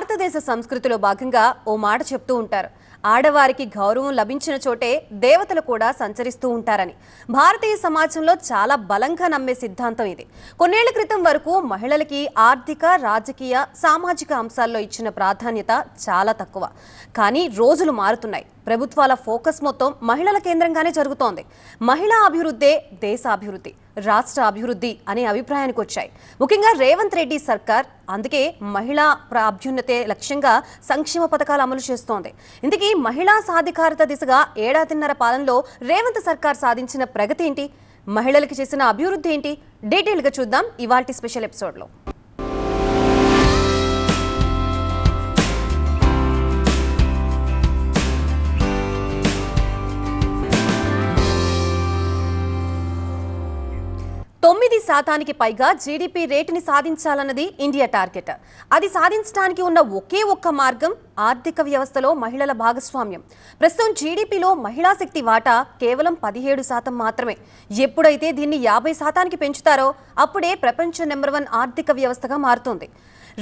భారతదేశ సంస్కృతిలో భాగంగా ఓ మాట చెప్తూ ఉంటారు. ఆడవారికి గౌరవం లభించిన చోటే దేవతలు కూడా సంచరిస్తూ ఉంటారని. భారతీయ సమాజంలో చాలా బలంగా నమ్మే సిద్ధాంతం ఇది. కొన్నేళ్ళ క్రితం వరకు మహిళలకి ఆర్థిక రాజకీయ సామాజిక అంశాల్లో ఇచ్చిన ప్రాధాన్యత చాలా తక్కువ. కానీ రోజులు మారుతున్నాయి. ప్రభుత్వాల ఫోకస్ మొత్తం మహిళల కేంద్రంగానే జరుగుతోంది. మహిళా అభివృద్ధే దేశ అభివృద్ధి రాష్ట్ర అభివృద్ధి అనే అభిప్రాయానికి వచ్చాయి. ముఖ్యంగా రేవంత్ రెడ్డి సర్కార్ అందుకే మహిళా ప్రాభ్యున్నతే లక్ష్యంగా సంక్షేమ పథకాలు అమలు చేస్తోంది. ఇందుకే మహిళా సాధికారత దిశగా ఏడాదిన్నర పాలనలో రేవంత్ సర్కార్ సాధించిన ప్రగతి ఏంటి? మహిళలకు చేసిన అభివృద్ధి ఏంటి? డీటెయిల్గా చూద్దాం ఇవాల్టి స్పెషల్ ఎపిసోడ్లో. తొమ్మిది శాతానికి పైగా జీడిపి రేటుని సాధించాలన్నది ఇండియా టార్గెట్. అది సాధించడానికి ఉన్న ఒకే ఒక్క మార్గం ఆర్థిక వ్యవస్థలో మహిళల భాగస్వామ్యం. ప్రస్తుతం జీడిపిలో మహిళా శక్తి వాటా కేవలం పదిహేడు శాతం మాత్రమే. ఎప్పుడైతే దీన్ని యాభై శాతానికి పెంచుతారో అప్పుడే ప్రపంచ నెంబర్ వన్ ఆర్థిక వ్యవస్థగా మారుతుంది.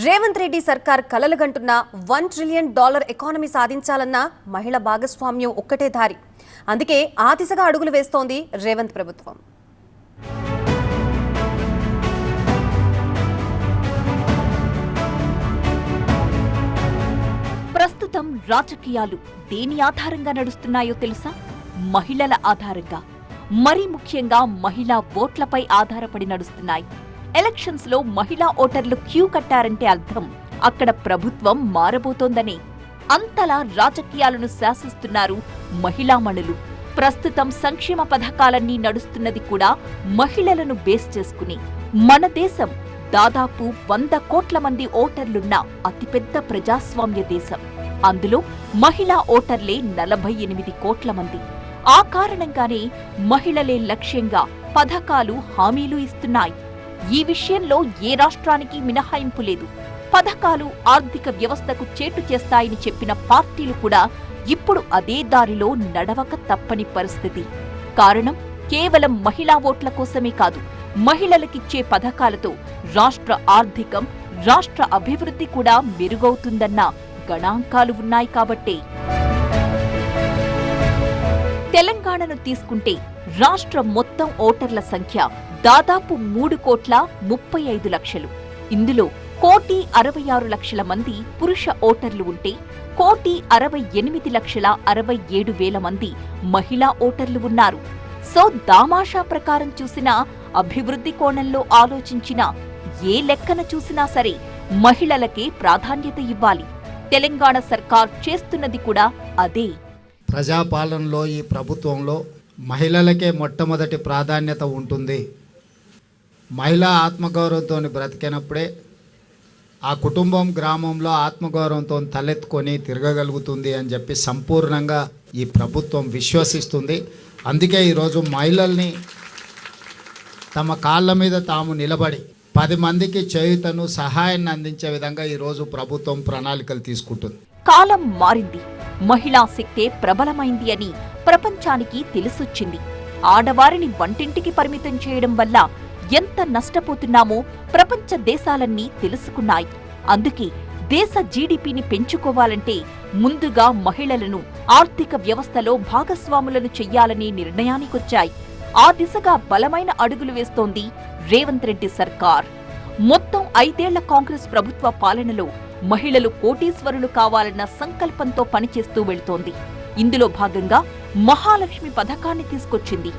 రేవంత్ రెడ్డి సర్కార్ కలలుగంటున్న వన్ ట్రిలియన్ డాలర్ ఎకానమీ సాధించాలన్న మహిళ భాగస్వామ్యం ఒక్కటే దారి. అందుకే ఆ దిశగా అడుగులు వేస్తోంది రేవంత్ ప్రభుత్వం. ప్రస్తుతం రాజకీయాలు దేని ఆధారంగా నడుస్తున్నాయో తెలుసా? మహిళల ఆధారంగా. మరీ ముఖ్యంగా మహిళా ఓట్లపై ఆధారపడి నడుస్తున్నాయి. ఎలక్షన్స్లో మహిళా ఓటర్లు క్యూ కట్టారంటే అర్థం. అక్కడ ప్రభుత్వం మారబోతోందని. అంతలా రాజకీయాలను శాసిస్తున్నారు మహిళామణులు ప్రస్తుతం సంక్షేమ పథకాలన్నీ నడుస్తున్నది కూడా మహిళలను బేస్ చేసుకుని. మన దేశం దాదాపు వంద కోట్ల మంది ఓటర్లున్న అతిపెద్ద ప్రజాస్వామ్య దేశం. అందులో మహిళా ఓటర్లే నలభై ఎనిమిది కోట్ల మంది. ఆ కారణంగానే మహిళలే లక్ష్యంగా పథకాలు హామీలు ఇస్తున్నాయి. ఈ విషయంలో ఏ రాష్ట్రానికి మినహాయింపు లేదు. పథకాలు ఆర్థిక వ్యవస్థకు చేటు చేస్తాయని చెప్పిన పార్టీలు కూడా ఇప్పుడు అదే దారిలో నడవక తప్పని పరిస్థితి. కారణం కేవలం మహిళా ఓట్ల కోసమే కాదు. మహిళలకిచ్చే పథకాలతో రాష్ట్ర ఆర్థికం రాష్ట్ర అభివృద్ధి కూడా మెరుగవుతుందన్న గణాంకాలు ఉన్నాయి కాబట్టే. తెలంగాణను తీసుకుంటే రాష్ట్ర మొత్తం ఓటర్ల సంఖ్య దాదాపు మూడు కోట్ల ముప్పై ఐదు లక్షలు. ఇందులో కోటి అరవై ఆరు లక్షల మంది పురుష ఓటర్లు ఉంటే కోటి అరవై ఎనిమిది లక్షల అరవై ఏడు వేల మంది మహిళా ఓటర్లు ఉన్నారు. సో దామాషా ప్రకారం చూసినా అభివృద్ధి కోణంలో ఆలోచించినా ఏ లెక్కన చూసినా సరే మహిళలకే ప్రాధాన్యత ఇవ్వాలి. తెలంగాణ సర్కార్ చేస్తున్నది కూడా అదే. ప్రజాపాలనలో ఈ ప్రభుత్వంలో మహిళలకే మొట్టమొదటి ప్రాధాన్యత ఉంటుంది. మహిళా ఆత్మగౌరవంతో బ్రతికినప్పుడే ఆ కుటుంబం గ్రామంలో ఆత్మగౌరవంతో తలెత్తుకొని తిరగగలుగుతుంది అని చెప్పి సంపూర్ణంగా ఈ ప్రభుత్వం విశ్వసిస్తుంది. అందుకే ఈరోజు మహిళల్ని తమ కాళ్ళ మీద తాము నిలబడి పది మందికి చేయుతను సహాయాన్ని అందించే విధంగా ఈరోజు ప్రభుత్వం ప్రణాళికలు తీసుకుంటుంది. కాలం మారింది. మహిళా శక్తే ప్రబలమైంది అని ప్రపంచానికి తెలిసొచ్చింది. ఆడవారిని వంటింటికి పరిమితం చేయడం వల్ల ఎంత నష్టపోతున్నామో ప్రపంచ దేశాలన్నీ తెలుసుకున్నాయి. అందుకే దేశ జీడిపిని పెంచుకోవాలంటే ముందుగా మహిళలను ఆర్థిక వ్యవస్థలో భాగస్వాములను చెయ్యాలనే నిర్ణయానికొచ్చాయి. ఆ దిశగా బలమైన అడుగులు వేస్తోంది రేవంత్ రెడ్డి సర్కార్. మొత్తం ఐదేళ్ళ కాంగ్రెస్ ప్రభుత్వ పాలనలో మహిళలు కోటీశ్వరులు కావాలన్న సంకల్పంతో పనిచేస్తూ వెళ్తోంది. ఇందులో భాగంగా మహాలక్ష్మి పథకాన్ని తీసుకొచ్చింది.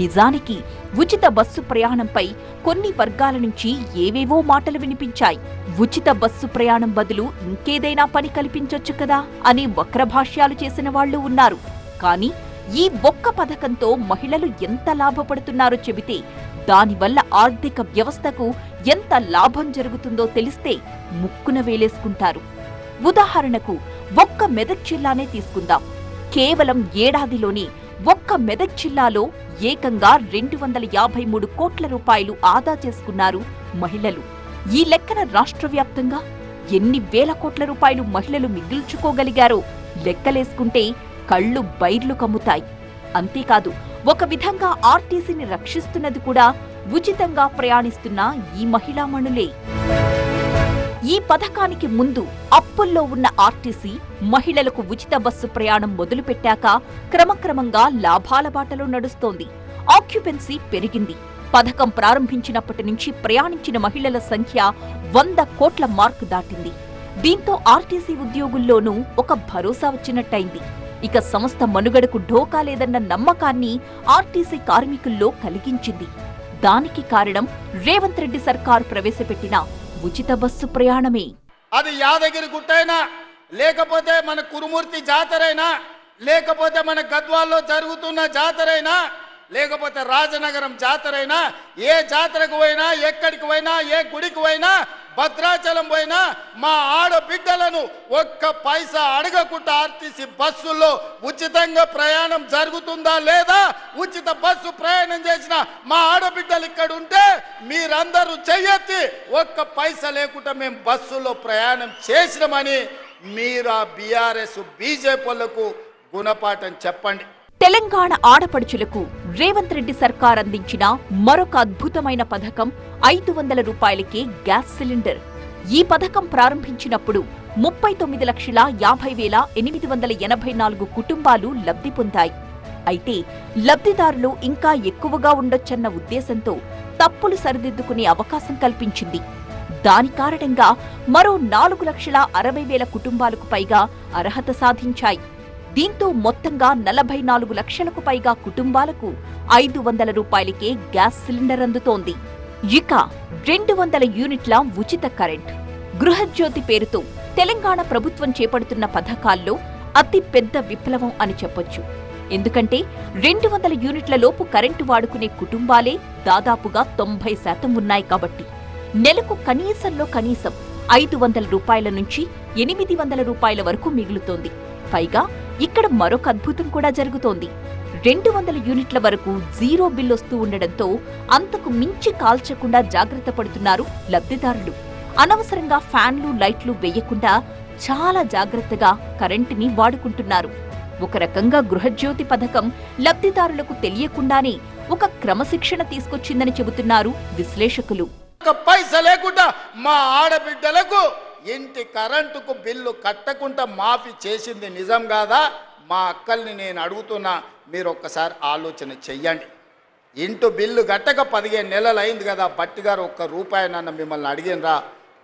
నిజానికి ఉచిత బస్సు ప్రయాణంపై కొన్ని వర్గాల నుంచి ఏవేవో మాటలు వినిపించాయి. ఉచిత బస్సు ప్రయాణం బదులు ఇంకేదైనా పని కల్పించొచ్చు కదా అని వక్రభాష్యాలు చేసిన వాళ్ళు ఉన్నారు. కానీ ఈ ఒక్క పథకంతో మహిళలు ఎంత లాభపడుతున్నారో చెబితే దానివల్ల ఆర్థిక వ్యవస్థకు ఎంత లాభం జరుగుతుందో తెలిస్తే ముక్కున వేలేసుకుంటారు. ఉదాహరణకు ఒక్క మెదక్ జిల్లానే తీసుకుందాం. కేవలం ఏడాదిలోనే ఒక్క మెదక్ జిల్లాలో ఏకంగా రెండు వందల యాభై మూడు కోట్ల రూపాయలు ఆదా చేసుకున్నారు మహిళలు. ఈ లెక్కన రాష్ట్ర వ్యాప్తంగా ఎన్ని వేల కోట్ల రూపాయలు మహిళలు మిగిల్చుకోగలిగారో లెక్కలేసుకుంటే కళ్ళు బైర్లు కమ్ముతాయి. అంతేకాదు ఒక విధంగా ఆర్టీసీని రక్షిస్తున్నది కూడా ఉచితంగా ప్రయాణిస్తున్న ఈ మహిళామణులే ఈ పథకానికి ముందు అప్పుల్లో ఉన్న ఆర్టీసీ మహిళలకు ఉచిత బస్సు ప్రయాణం మొదలుపెట్టాక క్రమక్రమంగా లాభాల బాటలో నడుస్తోంది. ఆక్యుపెన్సీ పెరిగింది. పథకం ప్రారంభించినప్పటి నుంచి ప్రయాణించిన మహిళల సంఖ్య వంద కోట్ల మార్కు దాటింది. దీంతో ఆర్టీసీ ఉద్యోగుల్లోనూ ఒక భరోసా వచ్చినట్టయింది. ఇక సంస్థ మనుగడకు ఢోకా లేదన్న నమ్మకాన్ని ఆర్టీసీ కార్మికుల్లో కలిగించింది. దానికి కారణం రేవంత్ రెడ్డి సర్కారు ప్రవేశపెట్టిన ఉచిత బస్సు ప్రయాణమే. అది యాదగిరి గుట్టైనా లేకపోతే మన కురుమూర్తి జాతరైనా లేకపోతే మన గద్వాల్లో జరుగుతున్న జాతరైనా లేకపోతే రాజనగరం జాతరైనా ఏ జాతరకు పోయినా ఎక్కడికి పోయినా ఏ గుడికి పోయినా భద్రాచలం పోయినా మా ఆడబిడ్డలను ఒక్క పైసా అడగకుండా ఆర్టీసీ బస్సుల్లో ఉచితంగా ప్రయాణం జరుగుతుందా లేదా? ఉచిత బస్సు ప్రయాణం చేసిన మా ఆడబిడ్డలు ఇక్కడ ఉంటే మీరందరూ చెయ్యెత్తి ఒక్క పైసా లేకుండా మేము బస్సులో ప్రయాణం చేసినామని మీరు ఆ బీఆర్ఎస్ బీజేపీలకు గుణపాఠం చెప్పండి. తెలంగాణ ఆడపడుచులకు రేవంత్ రెడ్డి సర్కార్ అందించిన మరొక అద్భుతమైన పథకం ఐదు వందల రూపాయలకే గ్యాస్ సిలిండర్. ఈ పథకం ప్రారంభించినప్పుడు ముప్పై తొమ్మిది లక్షల యాభై వేల ఎనిమిది వందల ఎనభై నాలుగు కుటుంబాలు లబ్ధి పొందాయి. అయితే లబ్ధిదారులు ఇంకా ఎక్కువగా ఉండొచ్చన్న ఉద్దేశంతో తప్పులు సరిదిద్దుకునే అవకాశం కల్పించింది. దాని కారణంగా మరో నాలుగు లక్షల అరవై వేల కుటుంబాలకు పైగా అర్హత సాధించాయి. దీంతో మొత్తంగా నలభై నాలుగు లక్షలకు పైగా కుటుంబాలకు ఐదు వందల రూపాయలకే గ్యాస్ సిలిండర్ అందుతోంది. ఇక రెండు వందల యూనిట్ల ఉచిత కరెంట్. గృహజ్యోతి పేరుతో తెలంగాణ ప్రభుత్వం చేపడుతున్న పథకాల్లో అతి పెద్ద విప్లవం అని చెప్పొచ్చు. ఎందుకంటే రెండు వందల యూనిట్ల లోపు కరెంటు వాడుకునే కుటుంబాలే దాదాపుగా తొంభై శాతం ఉన్నాయి కాబట్టి. నెలకు కనీసంలో కనీసం ఐదు వందల రూపాయల నుంచి ఎనిమిది వందల రూపాయల వరకు మిగులుతోంది. పైగా ఇక్కడ మరొక అద్భుతం కూడా జరుగుతోంది. రెండు వందల యూనిట్ల వరకు జీరో బిల్ వస్తూ ఉండడంతో అంతకు మించి కాల్చకుండా జాగ్రత్త పడుతున్నారు లబ్ధిదారులు. అనవసరంగా ఫ్యాన్లు లైట్లు వేయకుండా చాలా జాగ్రత్తగా కరెంటుని వాడుకుంటున్నారు. ఒక రకంగా గృహజ్యోతి పథకం లబ్ధిదారులకు తెలియకుండానే ఒక క్రమశిక్షణ తీసుకొచ్చిందని చెబుతున్నారు విశ్లేషకులు. పైస లేకుండా మా ఆడబిడ్డలకు ఇంటి కరెంటుకు బిల్లు కట్టకుండా మాఫీ చేసింది నిజం కాదా? మా అక్కల్ని నేను అడుగుతున్నా మీరు ఒక్కసారి ఆలోచన చెయ్యండి. ఇంటి బిల్లు కట్టక పదిహేను నెలలు అయింది కదా బట్టి గారు ఒక్క రూపాయి నన్ను మిమ్మల్ని అడిగినరా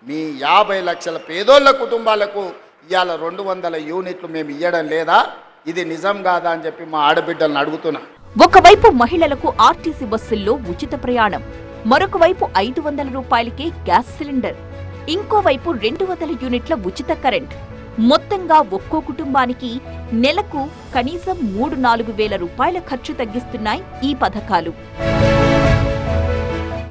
మీ యాభై లక్షల పేదోళ్ళ కుటుంబాలకు ఇవాళ రెండు వందల యూనిట్లు మేము ఇవ్వడం లేదా? ఇది నిజం కాదా అని చెప్పి మా ఆడబిడ్డలను అడుగుతున్నా. ఒకవైపు మహిళలకు ఆర్టీసీ బస్సుల్లో ఉచిత ప్రయాణం మరొక వైపు ఐదు వందల రూపాయలకే గ్యాస్ సిలిండర్. ఇంకోవైపు రెండు వందల యూనిట్ల ఉచిత కరెంట్. మొత్తంగా ఒక్కో కుటుంబానికి నెలకు కనీసం మూడు నాలుగు వేల రూపాయల ఖర్చు తగ్గిస్తున్నాయి ఈ పథకాలు.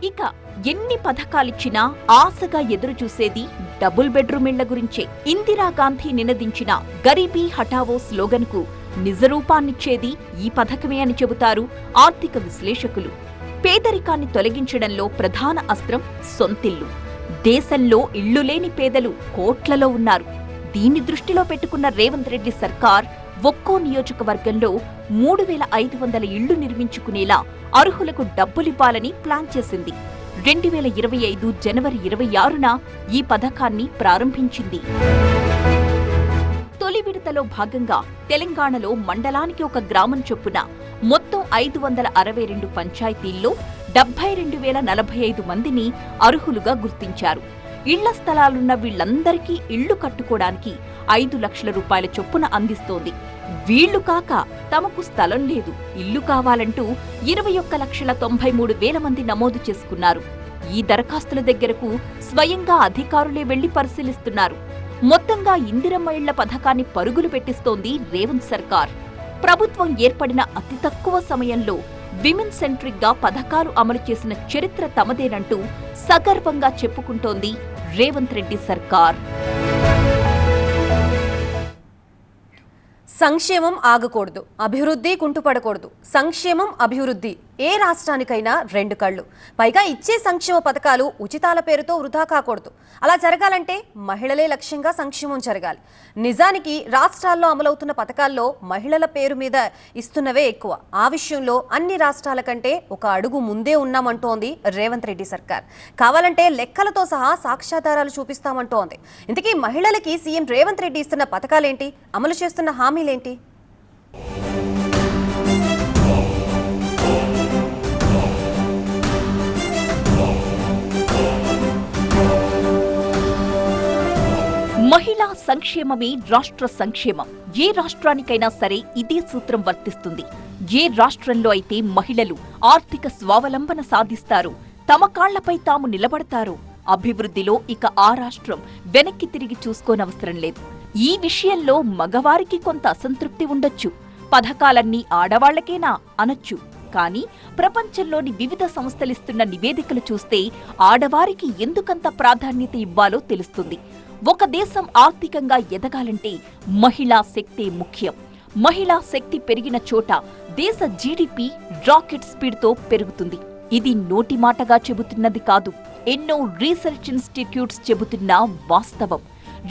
ఇక ఎన్ని పథకాలిచ్చినా ఆశగా ఎదురుచూసేది డబుల్ బెడ్రూమ్ ఇళ్ళ గురించే. ఇందిరాగాంధీ నినదించిన గరీబీ హఠావో స్లోగన్కు నిజరూపాన్నిచ్చేది ఈ పథకమే అని చెబుతారు ఆర్థిక విశ్లేషకులు. పేదరికాన్ని తొలగించడంలో ప్రధాన అస్త్రం సొంతిల్లు. దేశంలో ఇళ్ళు లేని పేదలు కోట్లలో ఉన్నారు. దీన్ని దృష్టిలో పెట్టుకున్న రేవంత్ రెడ్డి సర్కార్ ఒక్కో నియోజకవర్గంలో మూడు వేల ఐదు వందల ఇళ్ళు నిర్మించుకునేలా అర్హులకు డబ్బులివ్వాలని ప్లాన్ చేసింది. రెండు వేల ఇరవై ఐదు జనవరి ఇరవై ఆరున ఈ పథకాన్ని ప్రారంభించింది. తొలి విడతలో భాగంగా తెలంగాణలో మండలానికి ఒక గ్రామం చొప్పున మొత్తం ఐదు వందల అరవై రెండు పంచాయతీల్లో డెబ్బై రెండు వేల నలభై ఐదు మందిని అర్హులుగా గుర్తించారు. ఇళ్ళ స్థలాలున్న వీళ్ళందరికీ ఇళ్ళు కట్టుకోవడానికి ఐదు లక్షల రూపాయల చొప్పున అందిస్తోంది. వీళ్ళు కాక తమకు స్థలం లేదు. ఇల్లు కావాలంటూ ఇరవై ఒక్క లక్షల తొంభై మూడు వేల మంది నమోదు చేసుకున్నారు. ఈ దరఖాస్తుల దగ్గరకు స్వయంగా అధికారులే వెళ్ళి పరిశీలిస్తున్నారు. మొత్తంగా ఇందిరమ్మ ఇళ్ళ పథకాన్ని పరుగులు పెట్టిస్తోంది రేవంత్ సర్కార్. ప్రభుత్వం ఏర్పడిన అతి తక్కువ సమయంలో విమెన్ సెంట్రిక్గా పథకాలు అమలు చేసిన చరిత్ర తమదేనంటూ సగర్వంగా చెప్పుకుంటోంది రేవంత్ రెడ్డి సర్కార్. సంక్షేమం ఆగకూడదు అభివృద్ధి కుంటుపడకూడదు సంక్షేమం అభివృద్ధి. ఏ రాష్ట్రానికైనా రెండు కళ్ళు. పైగా ఇచ్చే సంక్షేమ పథకాలు ఉచితాల పేరుతో వృధా కాకూడదు. అలా జరగాలంటే మహిళలే లక్ష్యంగా సంక్షేమం జరగాలి. నిజానికి రాష్ట్రాల్లో అమలవుతున్న పథకాల్లో మహిళల పేరు మీద ఇస్తున్నవే ఎక్కువ. ఆ విషయంలో అన్ని రాష్ట్రాల కంటే ఒక అడుగు ముందే ఉన్నామంటోంది రేవంత్ రెడ్డి సర్కార్. కావాలంటే లెక్కలతో సహా సాక్ష్యాధారాలు చూపిస్తామంటోంది. ఇంతకీ మహిళలకి సీఎం రేవంత్ రెడ్డి ఇస్తున్న పథకాలేంటి? అమలు చేస్తున్న హామీలేంటి? మహిళా సంక్షేమమే రాష్ట్ర సంక్షేమం. ఏ రాష్ట్రానికైనా సరే ఇదే సూత్రం వర్తిస్తుంది. ఏ రాష్ట్రంలో అయితే మహిళలు ఆర్థిక స్వావలంబన సాధిస్తారు తమ కాళ్ళపై తాము నిలబడతారో అభివృద్ధిలో ఇక ఆ రాష్ట్రం వెనక్కి తిరిగి చూసుకోనవసరం లేదు. ఈ విషయంలో మగవారికి కొంత అసంతృప్తి ఉండొచ్చు. పథకాలన్నీ ఆడవాళ్ళకేనా అనొచ్చు. కానీ ప్రపంచంలోని వివిధ సంస్థలిస్తున్న నివేదికలు చూస్తే ఆడవారికి ఎందుకంత ప్రాధాన్యత ఇవ్వాలో తెలుస్తుంది. ఒక దేశం ఆర్థికంగా ఎదగాలంటే మహిళా శక్తే ముఖ్యం. మహిళా శక్తి పెరిగిన చోట దేశ జీడిపి రాకెట్ స్పీడ్తో పెరుగుతుంది. ఇది నోటి మాటగా చెబుతున్నది కాదు ఎన్నో రీసెర్చ్ ఇన్స్టిట్యూట్స్ చెబుతున్న వాస్తవం.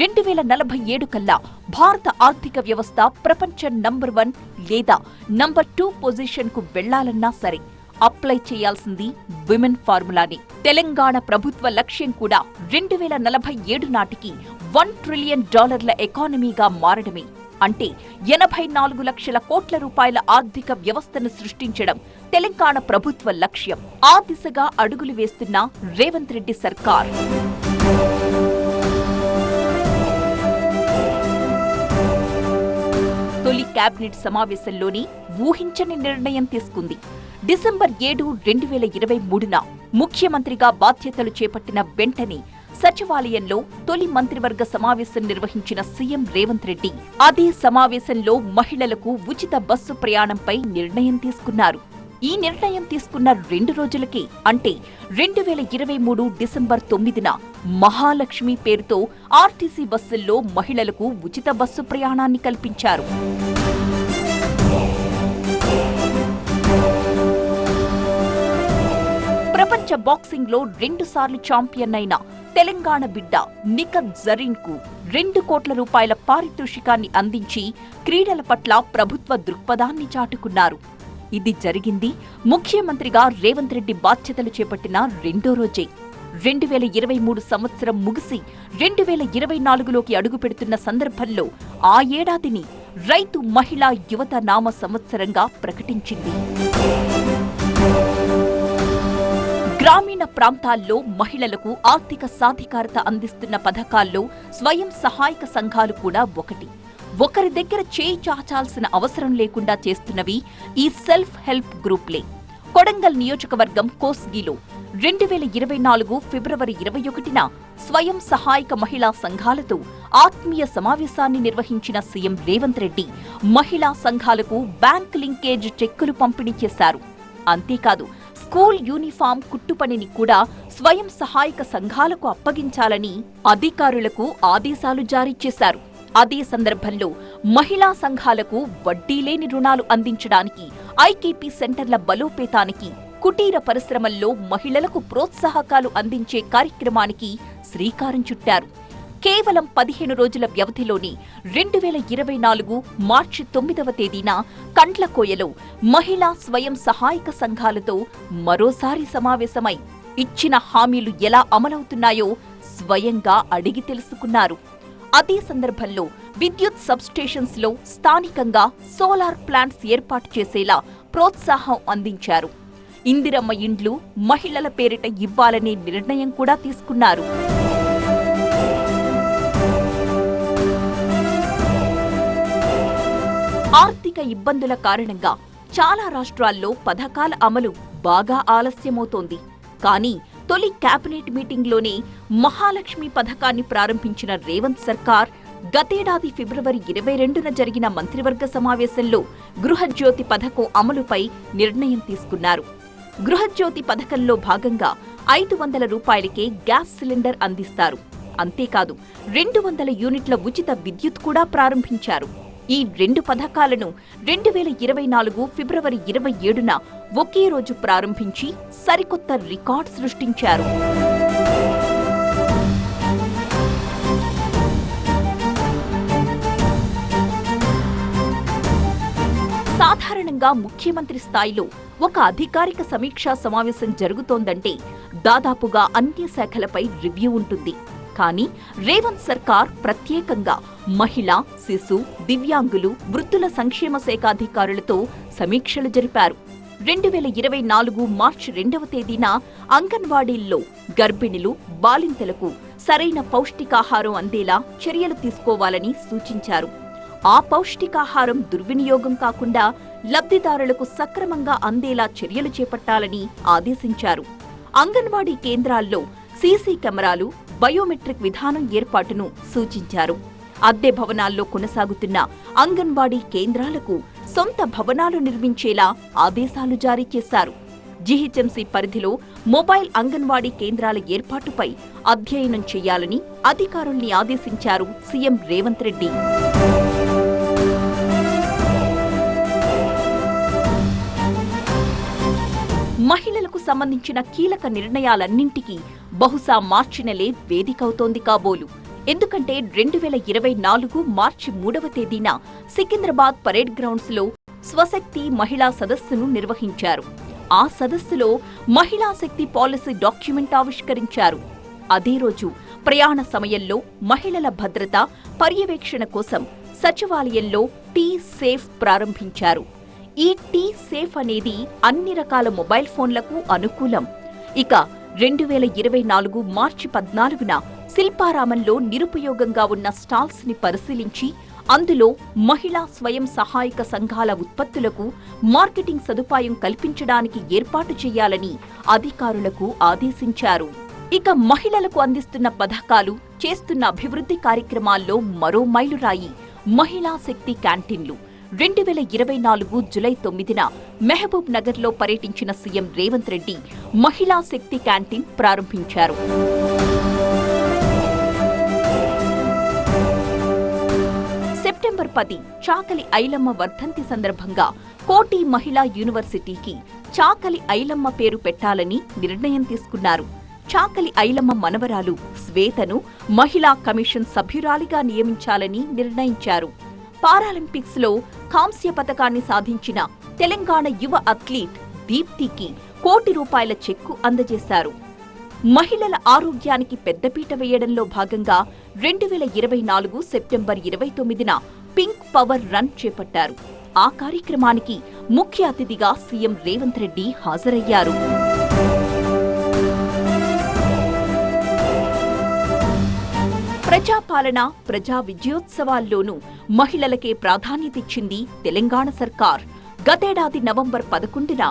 రెండు వేల నలభై ఏడు కల్లా భారత ఆర్థిక వ్యవస్థ ప్రపంచ నంబర్ వన్ లేదా నంబర్ టూ పొజిషన్కు వెళ్ళాలన్నా సరే అప్లై చేయాల్సింది విమెన్ ఫార్ములాని. తెలంగాణ ప్రభుత్వ లక్ష్యం కూడా రెండు వేల నలభై ఏడు నాటికి వన్ ట్రిలియన్ డాలర్ల ఎకానమీగా మారడమే. అంటే ఎనభై నాలుగు లక్షల కోట్ల రూపాయల ఆర్థిక వ్యవస్థను సృష్టించడం తెలంగాణ ప్రభుత్వ లక్ష్యం. ఆ దిశగా అడుగులు వేస్తున్న రేవంత్ రెడ్డి సర్కార్. తొలి కేబినెట్ సమావేశంలోని ఊహించని నిర్ణయం తీసుకుంది. డిసెంబర్ ఏడు రెండు వేల ఇరవై మూడున ముఖ్యమంత్రిగా బాధ్యతలు చేపట్టిన వెంటనే సచివాలయంలో తొలి మంత్రివర్గ సమావేశం నిర్వహించిన సీఎం రేవంత్ రెడ్డి అదే సమావేశంలో మహిళలకు ఉచిత బస్సు ప్రయాణంపై నిర్ణయం తీసుకున్నారు. ఈ నిర్ణయం తీసుకున్న రెండు రోజులకే అంటే రెండు వేల ఇరవై మూడు డిసెంబర్ తొమ్మిదిన మహాలక్ష్మి పేరుతో ఆర్టీసీ బస్సుల్లో మహిళలకు ఉచిత బస్సు ప్రయాణాన్ని కల్పించారు. ప్రపంచ బాక్సింగ్లో రెండు సార్లు ఛాంపియన్ అయిన తెలంగాణ బిడ్డ నికత్ జరీన్కు రెండు కోట్ల రూపాయల పారితోషికాన్ని అందించి క్రీడల పట్ల ప్రభుత్వ దృక్పథాన్ని చాటుకున్నారు. ఇది జరిగింది ముఖ్యమంత్రిగా రేవంత్ రెడ్డి బాధ్యతలు చేపట్టిన రెండో రోజే. రెండు వేల ఇరవై మూడు సంవత్సరం ముగిసి రెండు వేల ఇరవై నాలుగులోకి అడుగుపెడుతున్న సందర్భంలో ఆ ఏడాదిని రైతు మహిళా యువత నామ సంవత్సరంగా ప్రకటించింది. గ్రామీణ ప్రాంతాల్లో మహిళలకు ఆర్థిక సాధికారత అందిస్తున్న పథకాల్లో స్వయం సహాయక సంఘాలు కూడా ఒకటి. ఒకరి దగ్గర చేయి చాచాల్సిన అవసరం లేకుండా చేస్తున్నవి ఈ సెల్ఫ్ హెల్ప్ గ్రూప్లే. కొడంగల్ నియోజకవర్గం కోస్గిలో రెండు వేల ఇరవై నాలుగు ఫిబ్రవరి ఇరవై ఒకటిన స్వయం సహాయక మహిళా సంఘాలతో ఆత్మీయ సమావేశాన్ని నిర్వహించిన సీఎం రేవంత్ రెడ్డి మహిళా సంఘాలకు బ్యాంక్ లింకేజ్ చెక్కులు పంపిణీ చేశారు. అంతేకాదు స్కూల్ యూనిఫామ్ కుట్టుపనిని కూడా స్వయం సహాయక సంఘాలకు అప్పగించాలని అధికారులకు ఆదేశాలు జారీ చేశారు. అదే సందర్భంలో మహిళా సంఘాలకు వడ్డీ లేని రుణాలు అందించడానికి ఐకేపీ సెంటర్ల బలోపేతానికి కుటీర పరిశ్రమల్లో మహిళలకు ప్రోత్సాహకాలు అందించే కార్యక్రమానికి శ్రీకారం చుట్టారు. కేవలం పదిహేను రోజుల వ్యవధిలోని రెండు వేల ఇరవై నాలుగు మార్చి తొమ్మిదవ తేదీన కండ్లకోయలో మహిళా స్వయం సహాయక సంఘాలతో మరోసారి సమావేశమై ఇచ్చిన హామీలు ఎలా అమలవుతున్నాయో స్వయంగా అడిగి తెలుసుకున్నారు. అదే సందర్భంలో విద్యుత్ సబ్స్టేషన్స్లో స్థానికంగా సోలార్ ప్లాంట్స్ ఏర్పాటు చేసేలా ప్రోత్సాహం అందించారు. ఇందిరమ్మ ఇండ్లు మహిళల పేరిట ఇవ్వాలనే నిర్ణయం కూడా తీసుకున్నారు. ఆర్థిక ఇబ్బందుల కారణంగా చాలా రాష్ట్రాల్లో పథకాల అమలు బాగా ఆలస్యమవుతోంది. కానీ తొలి కేబినెట్ మీటింగ్లోనే మహాలక్ష్మి పథకాన్ని ప్రారంభించిన రేవంత్ సర్కార్ గతేడాది ఫిబ్రవరి ఇరవై రెండున జరిగిన మంత్రివర్గ సమావేశంలో గృహజ్యోతి పథకం అమలుపై నిర్ణయం తీసుకున్నారు. గృహజ్యోతి పథకంలో భాగంగా ఐదు వందల రూపాయలకే గ్యాస్ సిలిండర్ అందిస్తారు. అంతేకాదు రెండు వందల యూనిట్ల ఉచిత విద్యుత్ కూడా ప్రారంభించారు. ఈ రెండు పథకాలను రెండు వేల ఇరవై నాలుగు ఫిబ్రవరి ఇరవై ఏడున ఒకే రోజు ప్రారంభించి సరికొత్త రికార్డ్ సృష్టించారు. సాధారణంగా ముఖ్యమంత్రి స్థాయిలో ఒక అధికారిక సమీక్షా సమావేశం జరుగుతోందంటే దాదాపుగా అన్ని శాఖలపై రివ్యూ ఉంటుంది. కానీ రేవంత్ సర్కార్ ప్రత్యేకంగా మహిళ శిశు దివ్యాంగులు వృద్ధుల సంక్షేమ శాఖ అధికారులతో సమీక్షలు జరిపారు. రెండు వేల ఇరవై నాలుగు మార్చి రెండవ తేదీన అంగన్వాడీల్లో గర్భిణులు బాలింతలకు సరైన పౌష్టికాహారం అందేలా చర్యలు తీసుకోవాలని సూచించారు. ఆ పౌష్టికాహారం దుర్వినియోగం కాకుండా లబ్ధిదారులకు సక్రమంగా అందేలా చర్యలు చేపట్టాలని ఆదేశించారు. అంగన్వాడీ కేంద్రాల్లో సీసీ కెమెరాలు బయోమెట్రిక్ విధానం ఏర్పాటును సూచించారు. అద్దె భవనాల్లో కొనసాగుతున్న అంగన్వాడీ కేంద్రాలకు సొంత భవనాలు నిర్మించేలా ఆదేశాలు జారీ చేశారు. జీహెచ్ఎంసీ పరిధిలో మొబైల్ అంగన్వాడీ కేంద్రాల ఏర్పాటుపై అధ్యయనం చేయాలని అధికారుల్ని ఆదేశించారు సీఎం రేవంత్ రెడ్డి. మహిళలకు సంబంధించిన కీలక నిర్ణయాలన్నింటికీ బహుశా మార్చి నెలే వేదికవుతోంది కాబోలు. ఎందుకంటే రెండు వేల ఇరవై నాలుగు మార్చి మూడవ తేదీన సికింద్రాబాద్ పరేడ్ గ్రౌండ్స్లో స్వశక్తి మహిళా సదస్సును నిర్వహించారు. ఆ సదస్సులో మహిళా శక్తి పాలసీ డాక్యుమెంట్ ఆవిష్కరించారు. అదే రోజు ప్రయాణ సమయంలో మహిళల భద్రత పర్యవేక్షణ కోసం సచివాలయంలో టీ సేఫ్ ప్రారంభించారు. ఈ టీ సేఫ్ అనేది అన్ని రకాల మొబైల్ ఫోన్లకు అనుకూలం. ఇక రెండు వేల ఇరవై నాలుగు మార్చి పద్నాలుగున శిల్పారామంలో నిరుపయోగంగా ఉన్న స్టాల్స్ని పరిశీలించి అందులో మహిళా స్వయం సహాయక సంఘాల ఉత్పత్తులకు మార్కెటింగ్ సదుపాయం కల్పించడానికి ఏర్పాటు చేయాలని అధికారులకు ఆదేశించారు. ఇక మహిళలకు అందిస్తున్న పథకాలు చేస్తున్న అభివృద్ధి కార్యక్రమాల్లో మరో మైలురాయి మహిళా శక్తి క్యాంటీన్లు. రెండు వేల ఇరవై నాలుగు జులై తొమ్మిదిన మెహబూబ్ నగర్లో పర్యటించిన సీఎం రేవంత్ రెడ్డి మహిళా శక్తి క్యాంటీన్ ప్రారంభించారు. పది చాకలి ఐలమ్మ వర్ధంతి సందర్భంగా కోటి మహిళా యూనివర్సిటీకి చాకలి ఐలమ్మ పేరు పెట్టాలని నిర్ణయం తీసుకున్నారు. చాకలి ఐలమ్మ మనవరాలు శ్వేతను మహిళా కమిషన్ సభ్యురాలిగా నియమించాలని నిర్ణయించారు. పారాలింపిక్స్లో కాంస్య పథకాన్ని సాధించిన తెలంగాణ యువ అథ్లీట్ దీప్తికి కోటి రూపాయల చెక్కు అందజేశారు. మహిళల ఆరోగ్యానికి పెద్దపీట వేయడంలో భాగంగా రెండు వేల ఇరవై నాలుగు సెప్టెంబర్ ఇరవై తొమ్మిదిన పింక్ పవర్ రన్ చేపట్టారు. ఆ కార్యక్రమానికి ముఖ్య అతిథిగా సీఎం రేవంత్ రెడ్డి హాజరయ్యారు. ప్రజాపాలన ప్రజా విజయోత్సవాల్లోనూ మహిళలకే ప్రాధాన్యతిచ్చింది తెలంగాణ సర్కార్. గతేడాది నవంబర్ పదకొండున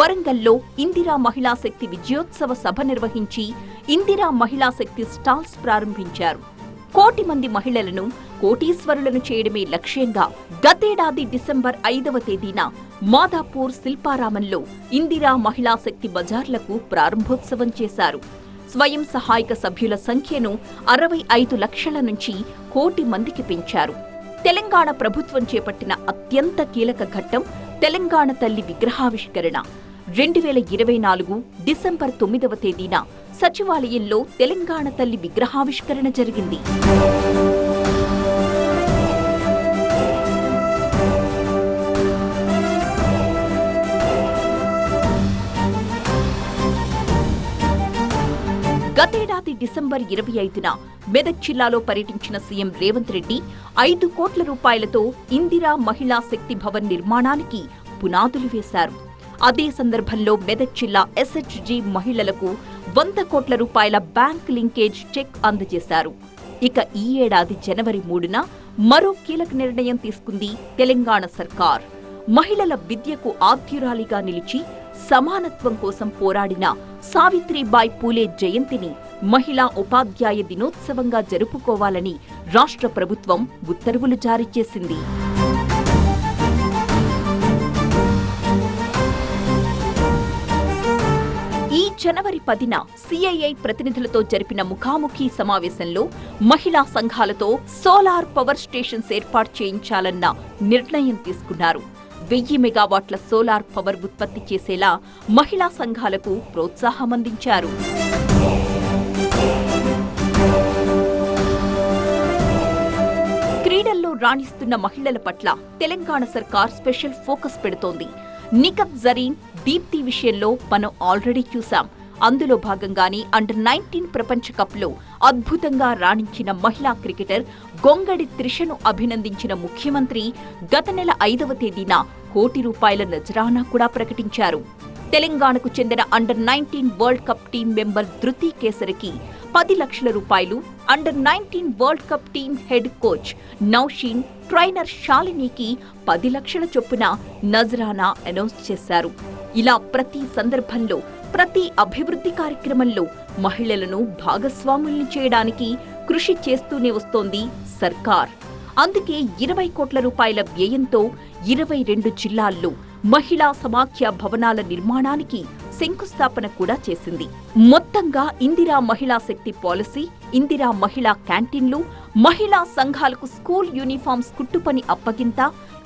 వరంగల్లో ఇందిరా మహిళా శక్తి విజయోత్సవ సభ నిర్వహించి ఇందిరా మహిళా శక్తి స్టాల్స్ ప్రారంభించారు. కోటి మంది మహిళలను కోటీశ్వరులను చేయడమే లక్ష్యంగా గతేడాది డిసెంబర్ ఐదవ తేదీన మాదాపూర్ శిల్పారామంలో ఇందిరా మహిళా శక్తి బజార్లకు ప్రారంభోత్సవం చేశారు. స్వయం సహాయక సభ్యుల సంఖ్యను అరవై ఐదు లక్షల నుంచి కోటి మందికి పెంచారు. తెలంగాణ ప్రభుత్వం చేపట్టిన అత్యంత కీలక ఘట్టం తెలంగాణ తల్లి విగ్రహావిష్కరణ. రెండు వేల ఇరవై నాలుగు డిసెంబర్ తొమ్మిదవ తేదీన సచివాలయంలో తెలంగాణ తల్లి విగ్రహావిష్కరణ జరిగింది. గతేడాది డిసెంబర్ ఇరవై ఐదున మెదక్ జిల్లాలో పర్యటించిన సీఎం రేవంత్ రెడ్డి ఐదు కోట్ల రూపాయలతో ఇందిరా మహిళా శక్తి భవన్ నిర్మాణానికి పునాదులు వేశారు. అదే సందర్భంలో మెదక్ జిల్లా ఎస్హెచ్జి మహిళలకు వంద కోట్ల రూపాయల బ్యాంక్ లింకేజ్ చెక్ అందజేశారు. ఇక ఈ ఏడాది జనవరి మూడున మరో కీలక నిర్ణయం తీసుకుంది తెలంగాణ సర్కార్. మహిళల విద్యకు ఆద్యురాలిగా నిలిచి సమానత్వం కోసం పోరాడిన సావిత్రిబాయి పూలే జయంతిని మహిళా ఉపాధ్యాయ దినోత్సవంగా జరుపుకోవాలని రాష్ట్ర ప్రభుత్వం ఉత్తర్వులు జారీ చేసింది. ఈ జనవరి పదిన సిఐఐ ప్రతినిధులతో జరిపిన ముఖాముఖి సమావేశంలో మహిళా సంఘాలతో సోలార్ పవర్ స్టేషన్స్ ఏర్పాటు చేయించాలన్న నిర్ణయం తీసుకున్నారు. వెయ్యి మెగావాట్ల సోలార్ పవర్ ఉత్పత్తి చేసేలా మహిళా సంఘాలకు ప్రోత్సాహం అందించారు. క్రీడల్లో రాణిస్తున్న మహిళల పట్ల తెలంగాణ సర్కార్ స్పెషల్ ఫోకస్ పెడుతోంది. నికబ్ జరీన్ దీప్తి విషయంలో మనం ఆల్రెడీ చూశాం. అందులో భాగంగానే అండర్ నైన్టీన్ ప్రపంచ కప్లో అద్భుతంగా రాణించిన మహిళా క్రికెటర్ గొంగడి త్రిషను అభినందించిన ముఖ్యమంత్రి గత నెల ఐదవ తేదీన కోటి రూపాయల నజరానా కూడా ప్రకటించారు. తెలంగాణకు చెందిన under nineteen world cup team member Dhruthi కేసరికి పది లక్షల రూపాయలు under nineteen world cup team head coach Naushin trainer శాలినికి పది లక్షల చొప్పున నజరానా అనౌన్స్ చేశారు. ఇలా ప్రతి సందర్భంలో ప్రతి అభివృద్ధి కార్యక్రమంలో మహిళలను భాగస్వాముల్ని చేయడానికి కృషి చేస్తూనే వస్తోంది సర్కార్. అందుకే ఇరవై కోట్ల రూపాయల వ్యయంతో ఇరవై రెండు జిల్లాల్లో మహిళా సమాఖ్య భవనాల నిర్మాణానికి శంకుస్థాపన కూడా చేసింది. మొత్తంగా ఇందిరా మహిళా శక్తి పాలసీ ఇందిరా మహిళా క్యాంటీన్లు మహిళా సంఘాలకు స్కూల్ యూనిఫామ్స్ కుట్టుపని అప్పగింత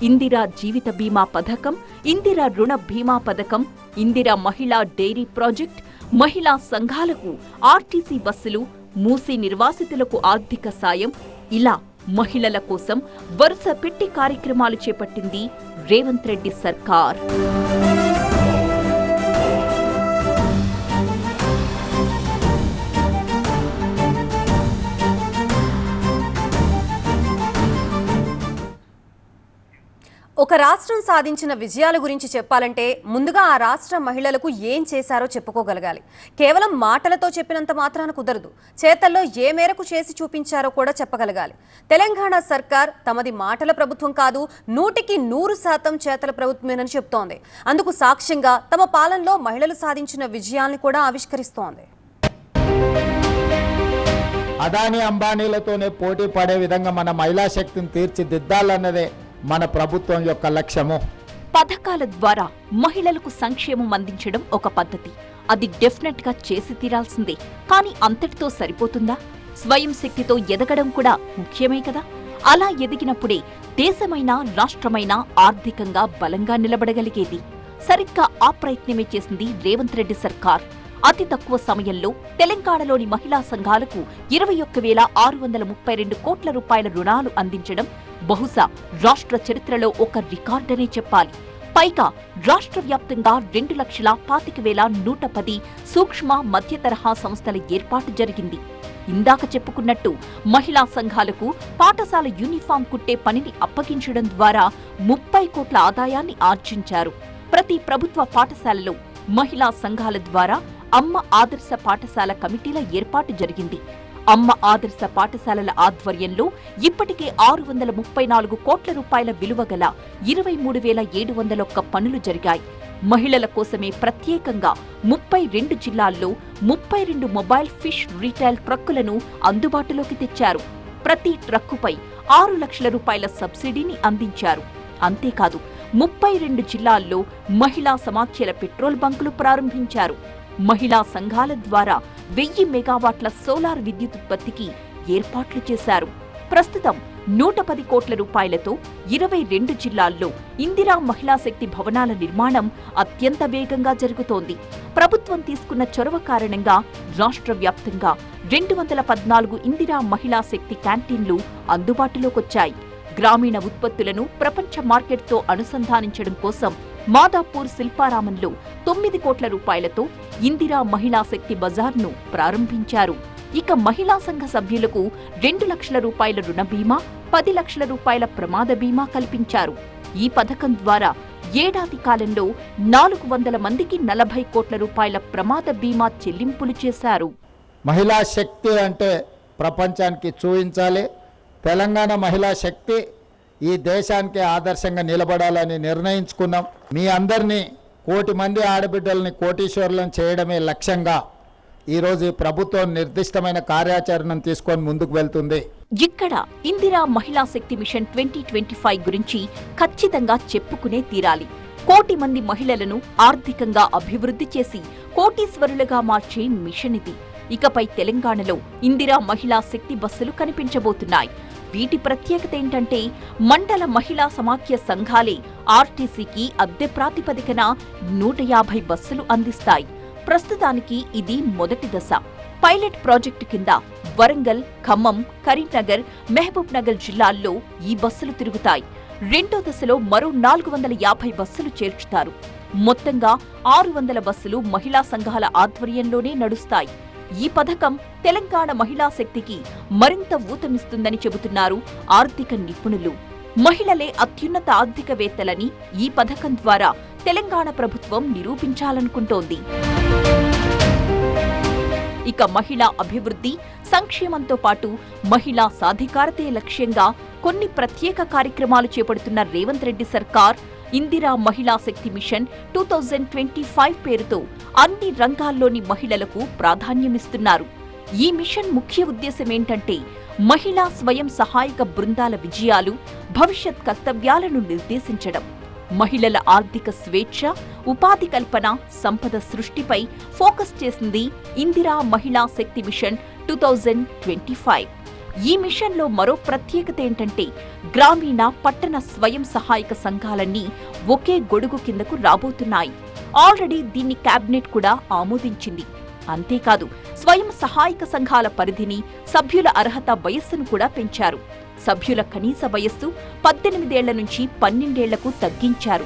ఇందిరా జీవిత బీమా పథకం ఇందిరా రుణ బీమా పథకం ఇందిరా మహిళా డైరీ ప్రాజెక్ట్ మహిళా సంఘాలకు ఆర్టీసీ బస్సులు మూసి నిర్వాసితులకు ఆర్థిక సాయం ఇలా మహిళల కోసం వరుస పెట్టి కార్యక్రమాలు చేపట్టింది రేవంత్ రెడ్డి సర్కార్. ఒక రాష్ట్రం సాధించిన విజయాల గురించి చెప్పాలంటే ముందుగా ఆ రాష్ట్ర మహిళలకు ఏం చేశారో చెప్పుకోగలగాలి. కేవలం మాటలతో చెప్పినంత మాత్రాన కుదరదు. చేతల్లో ఏ మేరకు చేసి చూపించారో కూడా చెప్పగలగాలి. తెలంగాణ సర్కార్ తమది మాటల ప్రభుత్వం కాదు నూటికి నూరు శాతం చేతల ప్రభుత్వమేనని చెప్తోంది. అందుకు సాక్ష్యంగా తమ పాలనలో మహిళలు సాధించిన విజయాల్ని కూడా ఆవిష్కరిస్తోంది. అదాని అంబానీలతోనే పోటీ పడే విధంగా మన మహిళా శక్తిని తీర్చిదిద్దాలన్నదే మన ప్రభుత్వం యొక్క లక్ష్యము. పథకాల ద్వారా మహిళలకు సంక్షేమం అందించడం ఒక పద్ధతి. అది డెఫినెట్గా చేసి తీరాల్సిందే. కానీ అంతటితో సరిపోతుందా? స్వయం శక్తితో ఎదగడం కూడా ముఖ్యమే కదా. అలా ఎదిగినప్పుడే దేశమైనా రాష్ట్రమైనా ఆర్థికంగా బలంగా నిలబడగలిగేది. సరిగ్గా ఆ ప్రయత్నమే చేసింది రేవంత్ రెడ్డి సర్కార్. అతి తక్కువ సమయంలో తెలంగాణలోని మహిళా సంఘాలకు ఇరవై ఒక్క వేల ఆరు వందల ముప్పై రెండు కోట్ల రూపాయల రుణాలు అందించడం బహుశా రాష్ట్ర చరిత్రలో ఒక రికార్డనే చెప్పాలి. పైగా రాష్ట్ర వ్యాప్తంగా రెండు లక్షల పాతిక వేల నూట పది సూక్ష్మ మధ్య తరహా సంస్థల ఏర్పాటు జరిగింది. ఇందాక చెప్పుకున్నట్టు మహిళా సంఘాలకు పాఠశాల యూనిఫామ్ కుట్టే పనిని అప్పగించడం ద్వారా ముప్పై కోట్ల ఆదాయాన్ని ఆర్జించారు. ప్రతి ప్రభుత్వ పాఠశాలలో మహిళా సంఘాల ద్వారా అమ్మ ఆదర్శ పాఠశాల కమిటీల ఏర్పాటు జరిగింది. అమ్మ ఆదర్శ పాఠశాలల ఆధ్వర్యంలో ఇప్పటికే ఆరు వందల ముప్పై నాలుగు కోట్ల రూపాయల విలువ గల ఇరవై మూడు వేల ఏడు వందల ఒక్క పనులు జరిగాయి. మహిళల కోసమే ప్రత్యేకంగా ముప్పై రెండు జిల్లాల్లో ముప్పై రెండు మొబైల్ ఫిష్ రీటైల్ ట్రక్కులను అందుబాటులోకి తెచ్చారు. ప్రతి ట్రక్కుపై ఆరు లక్షల రూపాయల సబ్సిడీని అందించారు. అంతేకాదు ముప్పై రెండు జిల్లాల్లో మహిళా సమాఖ్యల పెట్రోల్ బంకులు ప్రారంభించారు. మహిళా సంఘాల ద్వారా వెయ్యి మెగావాట్ల సోలార్ విద్యుత్ ఉత్పత్తికి ఏర్పాట్లు చేశారు. ప్రస్తుతం నూట పది కోట్ల రూపాయలతో ఇరవై రెండు జిల్లాల్లో ఇందిరా మహిళా శక్తి భవనాల నిర్మాణం అత్యంత వేగంగా జరుగుతోంది. ప్రభుత్వం తీసుకున్న చొరవ కారణంగా రాష్ట్ర వ్యాప్తంగా రెండు వందల పద్నాలుగు ఇందిరా మహిళా శక్తి క్యాంటీన్లు అందుబాటులోకొచ్చాయి. గ్రామీణ ఉత్పత్తులను ప్రపంచ మార్కెట్తో అనుసంధానించడం కోసం మాదాపూర్ శిల్పారామంలో తొమ్మిది కోట్ల రూపాయలతో ఇందిరా మహిళా శక్తి బజార్ను ప్రారంభించారు. ఇక మహిళా సంఘ సభ్యులకు రెండు లక్షల రూపాయల రుణ బీమా పది లక్షల రూపాయల ప్రమాద బీమా కల్పించారు. ఈ పథకం ద్వారా ఏడాది కాలంలో నాలుగు వందల మందికి నలభై కోట్ల రూపాయల ప్రమాద బీమా చెల్లింపులు చేశారు. మహిళా శక్తి అంటే ప్రపంచానికి చూపించాలి. తెలంగాణ మహిళా శక్తి ఈ దేశానికి ఆదర్శంగా నిలబడాలని నిర్ణయించుకున్నాం. మీ అందరినీ కోటి మంది ఆడబిడ్డల్ని కోటీశ్వరులను చేయడమే లక్ష్యంగా ఈరోజు ఈ ప్రభుత్వం నిర్దిష్టమైన కార్యాచరణను తీసుకొని ముందుకు వెళ్తుంది. ఇక్కడ Indira Mahila Shakti mission twenty twenty five గురించి ఖచ్చితంగా చెప్పుకునే తీరాలి. కోటి మంది మహిళలను ఆర్థికంగా అభివృద్ధి చేసి కోటీశ్వరులుగా మార్చే మిషన్ ఇది. ఇకపై తెలంగాణలో ఇందిరా మహిళా శక్తి బస్సులు కనిపించబోతున్నాయి. వీటి ప్రత్యేకత ఏంటంటే మండల మహిళా సమాఖ్య సంఘాలే ఆర్టీసీకి అద్దె ప్రాతిపదికన నూట యాభై బస్సులు అందిస్తాయి. ప్రస్తుతానికి ఇది మొదటి దశ. పైలట్ ప్రాజెక్టు కింద వరంగల్ ఖమ్మం కరీంనగర్ మహబూబ్ నగర్ జిల్లాల్లో ఈ బస్సులు తిరుగుతాయి. రెండో దశలో మరో నాలుగు వందల యాభై బస్సులు చేర్చుతారు. మొత్తంగా ఆరు వందల బస్సులు మహిళా సంఘాల ఆధ్వర్యంలోనే నడుస్తాయి. ఈ పథకం తెలంగాణ మహిళా శక్తికి మరింత ఊతమిస్తుందని చెబుతున్నారు ఆర్థిక నిపుణులు. మహిళలే అత్యున్నత ఆర్థికవేత్తలని ఈ పథకం ద్వారా తెలంగాణ ప్రభుత్వం నిరూపించాలనుకుంటోంది. ఇక మహిళా అభివృద్ధి సంక్షేమంతో పాటు మహిళా సాధికారతే లక్ష్యంగా కొన్ని ప్రత్యేక కార్యక్రమాలు చేపడుతున్న రేవంత్ రెడ్డి సర్కార్ Indira Mahila Shakti mission two thousand twenty five పేరుతో అన్ని రంగాల్లోని మహిళలకు ప్రాధాన్యమిస్తున్నారు. ఈ మిషన్ ముఖ్య ఉద్దేశం ఏంటంటే మహిళా స్వయం సహాయక బృందాల విజయాలు భవిష్యత్ కర్తవ్యాలను నిర్దేశించడం. మహిళల ఆర్థిక స్వేచ్ఛ ఉపాధి కల్పన సంపద సృష్టిపై ఫోకస్ చేసింది Indira Mahila Shakti mission two thousand twenty five. ఈ మిషన్లో మరో ప్రత్యేకత ఏంటంటే గ్రామీణ పట్టణ స్వయం సహాయక సంఘాలన్నీ ఒకే గొడుగు కిందకు రాబోతున్నాయి. ఆల్రెడీ దీన్ని కేబినెట్ కూడా ఆమోదించింది. అంతేకాదు స్వయం సహాయక సంఘాల పరిధిని సభ్యుల అర్హత వయస్సును కూడా పెంచారు. సభ్యుల కనీస వయస్సు పద్దెనిమిదేళ్ళ నుంచి పన్నెండేళ్ళకు తగ్గించారు.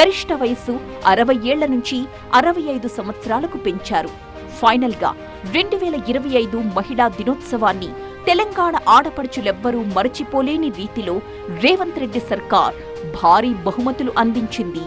గరిష్ట వయస్సు అరవై ఏళ్ళ నుంచి అరవై ఐదు సంవత్సరాలకు పెంచారు. ఫైనల్గా రెండు వేల ఇరవై ఐదు మహిళా దినోత్సవాన్ని తెలంగాణ ఆడపడుచులెవ్వరూ మరచిపోలేని రీతిలో రేవంత్ రెడ్డి సర్కార్ భారీ బహుమతులు అందించింది.